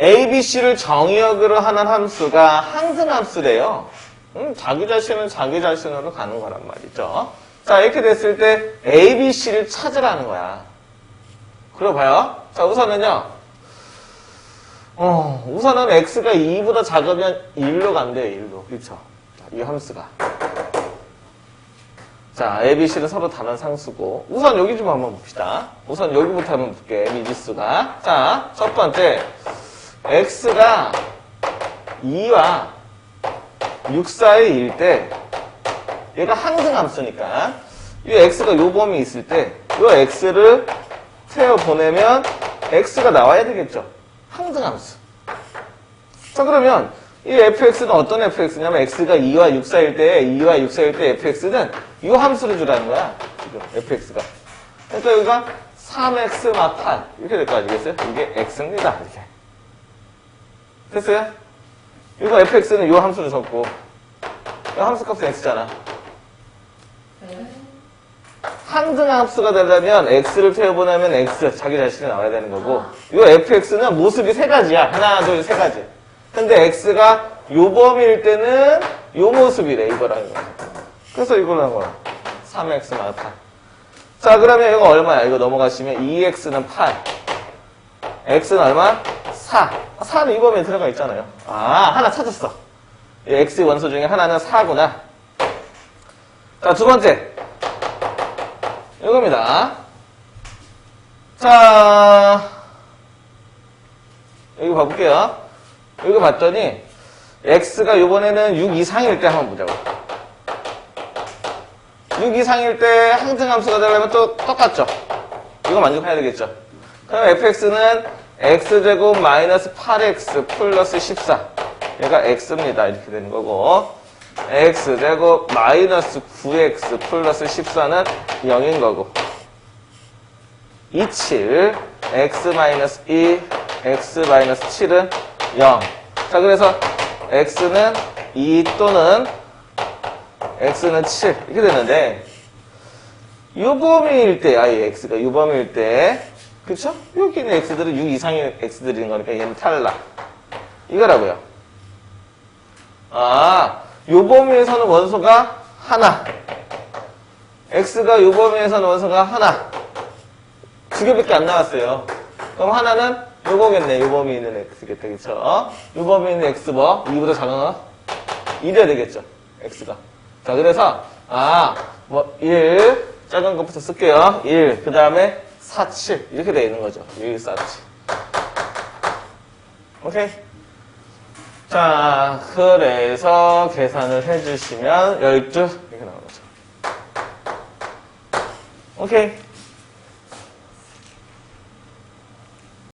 A, B, C를 정의역으로 하는 함수가 항등함수래요. 음, 자기 자신은 자기 자신으로 가는 거란 말이죠. 자, 이렇게 됐을 때 A, B, C를 찾으라는 거야. 그래 봐요. 자, 우선은요. 어, 우선은 x가 2보다 작으면 1로 간대요, 1로. 그쵸? 자, 이 함수가. 자, A, B, C는 서로 다른 상수고. 우선 여기 좀 한번 봅시다. 우선 여기부터 한번 볼게, 미지수가. 자, 첫 번째. X가 2와 6 사이일 때, 얘가 항등함수니까, 이 x가 요 범위 있을 때, 요 x를 태워 보내면 x가 나와야 되겠죠. 항등함수. 자, 그러면 이 fx는 어떤 fx냐면 x가 2와 6 사이일 때, 2와 6 사이일 때 fx는 이 함수를 주라는 거야. 지금 fx가. 그러니까 여기가 3x 마8 이렇게 될 거 아니겠어요? 이게 x입니다. 이렇게. 됐어요? 이거 fx는 이 함수를 줬고 이 함수 값은 x잖아. 항등함수가 되려면 x를 태워보내면 x 자기 자신이 나와야 되는 거고 이 fx는 모습이 세 가지야 하나 둘 세 가지 근데 x가 요 범위일 때는 요 모습이래 이거라는 거야 그래서 이걸로 한 거야 3x 마 8. 자 그러면 이거 얼마야 이거 넘어가시면 2x는 8 x는 얼마? 4 4는 이 범위에 들어가 있잖아요 아 하나 찾았어 이 x 원소 중에 하나는 4구나 자 두 번째 이겁니다. 자, 여기 봐볼게요. 여기 봤더니, x가 이번에는 6 이상일 때 한번 보자고. 6 이상일 때 항등함수가 되려면 또 똑같죠? 이거 만족해야 되겠죠? 그럼 fx는 x제곱 마이너스 8x 플러스 14. 얘가 x입니다. 이렇게 되는 거고. x제곱 마이너스 9x 플러스 14는 0인 거고 27 x 마이너스 2 x 마이너스 7은 0. 자 그래서 x는 2 또는 x는 7 이렇게 되는데 유범위일 때 아예 x가 유범위일 때 그쵸? 여기 있는 x들은 6 이상의 x들인 거니까 얘는 탈락 이거라고요. 아 요 범위에서는 원소가 하나. x가 요 범위에서는 원소가 하나. 두 개밖에 안 나왔어요. 그럼 하나는 요거겠네. 요 범위에 있는 x겠다. 그쵸? 요 범위에 있는 x 뭐? 2보다 작은 거? 1이어야 되겠죠. x가. 자, 그래서, 아, 뭐, 1, 작은 것부터 쓸게요. 1, 그 다음에 4, 7. 이렇게 돼 있는 거죠. 1, 4, 7. 오케이? 자, 그래서 계산을 해주시면 12 이렇게 나오는 거죠. 오케이.